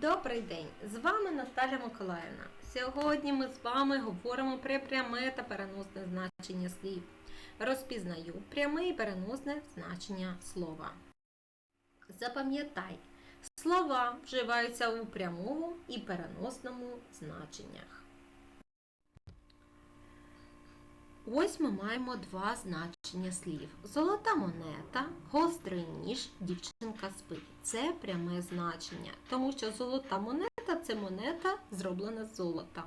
Добрий день! З вами Наталя Миколаївна. Сьогодні ми з вами говоримо про пряме та переносне значення слів. Розпізнаю пряме і переносне значення слова. Запам'ятай, слова вживаються у прямому і переносному значеннях. Ось ми маємо два значення слів: золота монета, гострий ніж, дівчинка спить. Це пряме значення, тому що золота монета це монета, зроблена з золота.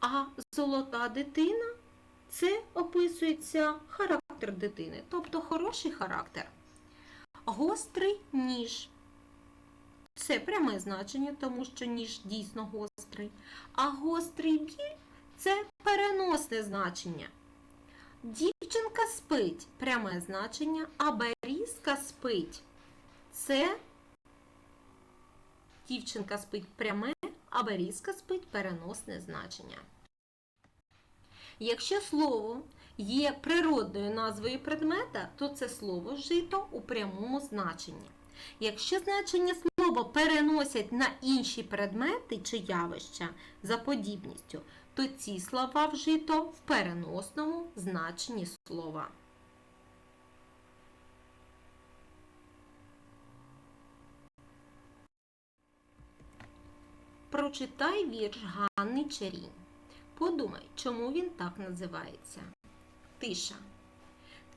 А золота дитина це описується характер дитини, тобто хороший характер. Гострий ніж. Це пряме значення, тому що ніж дійсно гострий. А гострий біль це переносне значення. Дівчинка спить пряме значення, а берізка спить. Це дівчинка спить пряме, а берізка спить переносне значення. Якщо слово є природною назвою предмета, то це слово вжито у прямому значенні. Якщо значення слова переносять на інші предмети чи явища за подібністю, то ці слова вжито в переносному значенні слова. Прочитай вірш Ганни Черінь. Подумай, чому він так називається. Тиша.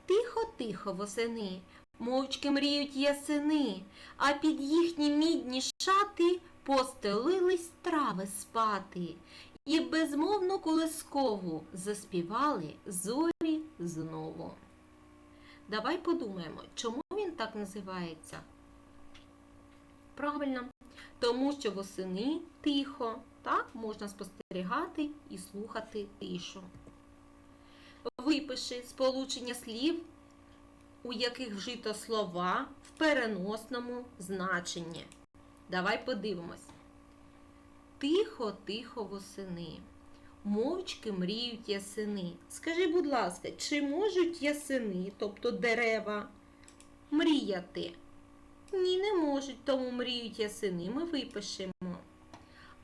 Тихо-тихо восени, мовчки мріють ясени, а під їхні мідні шати постелились трави спати, і безмовну колискову заспівали зорі знову. Давай подумаємо, чому він так називається? Правильно, тому що восени тихо, так можна спостерігати і слухати тишу. Випиши сполучення слів, у яких вжито слова в переносному значенні. Давай подивимось. Тихо, тихо восени. Мовчки мріють ясени. Скажи, будь ласка, чи можуть ясени, тобто дерева, мріяти? Ні, не можуть, тому мріють ясени. Ми випишемо.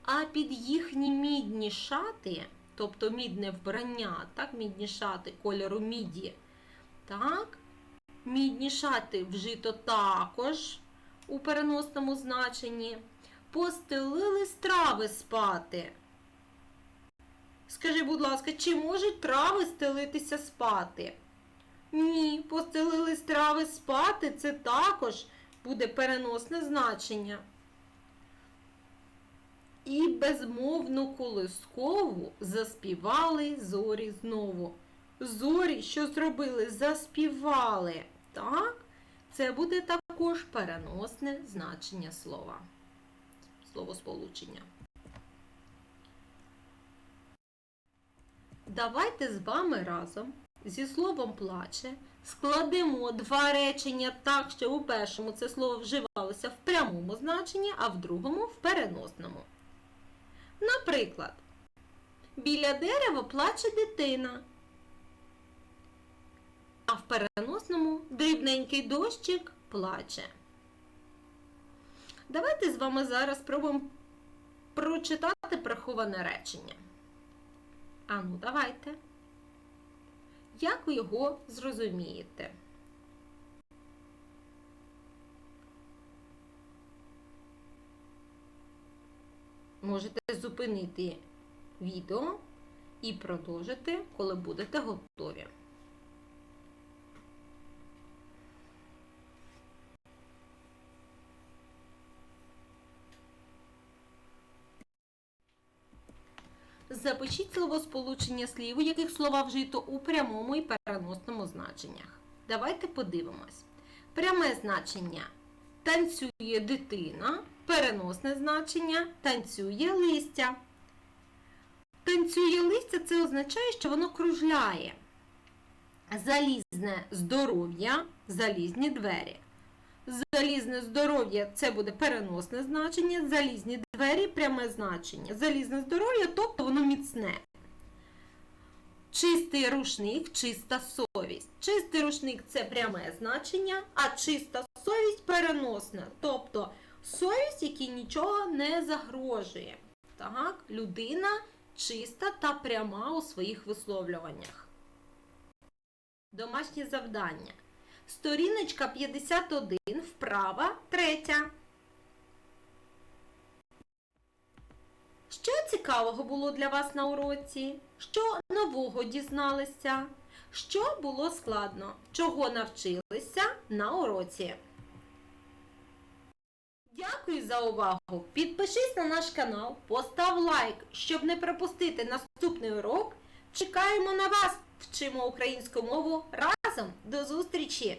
А під їхні мідні шати, тобто мідне вбрання, так, мідні шати кольору міді. Так, мідні шати вжито також у переносному значенні. Постелили трави спати. Скажи, будь ласка, чи можуть трави стелитися спати? Ні, постелили трави спати це також буде переносне значення. І безмовну колискову заспівали зорі знову. Зорі, що зробили, заспівали. Так? Це буде також переносне значення слова. Словосполучення. Давайте з вами разом зі словом плаче складемо два речення так, що у першому це слово вживалося в прямому значенні, а в другому в переносному. Наприклад, біля дерева плаче дитина, а в переносному дрібненький дощик плаче. Давайте з вами зараз спробуємо прочитати приховане речення. Ану, давайте. Як ви його зрозумієте? Можете зупинити відео і продовжити, коли будете готові. Запишіть словосполучення слів, у яких слова вжито у прямому і переносному значеннях. Давайте подивимось. Пряме значення танцює дитина, переносне значення танцює листя. Танцює листя це означає, що воно кружляє. Залізне здоров'я, залізні двері. Залізне здоров'я це буде переносне значення, залізні двері пряме значення. Залізне здоров'я, тобто воно міцне. Чистий рушник, чиста совість. Чистий рушник це пряме значення, а чиста совість переносне. Тобто Совість, якій нічого не загрожує. Так? Людина чиста та пряма у своїх висловлюваннях. Домашнє завдання. Сторіночка 51, вправа, третя. Що цікавого було для вас на уроці? Що нового дізналися? Що було складно? Чого навчилися на уроці? Дякую за увагу! Підпишись на наш канал, постав лайк, щоб не пропустити наступний урок. Чекаємо на вас! Вчимо українську мову разом! До зустрічі!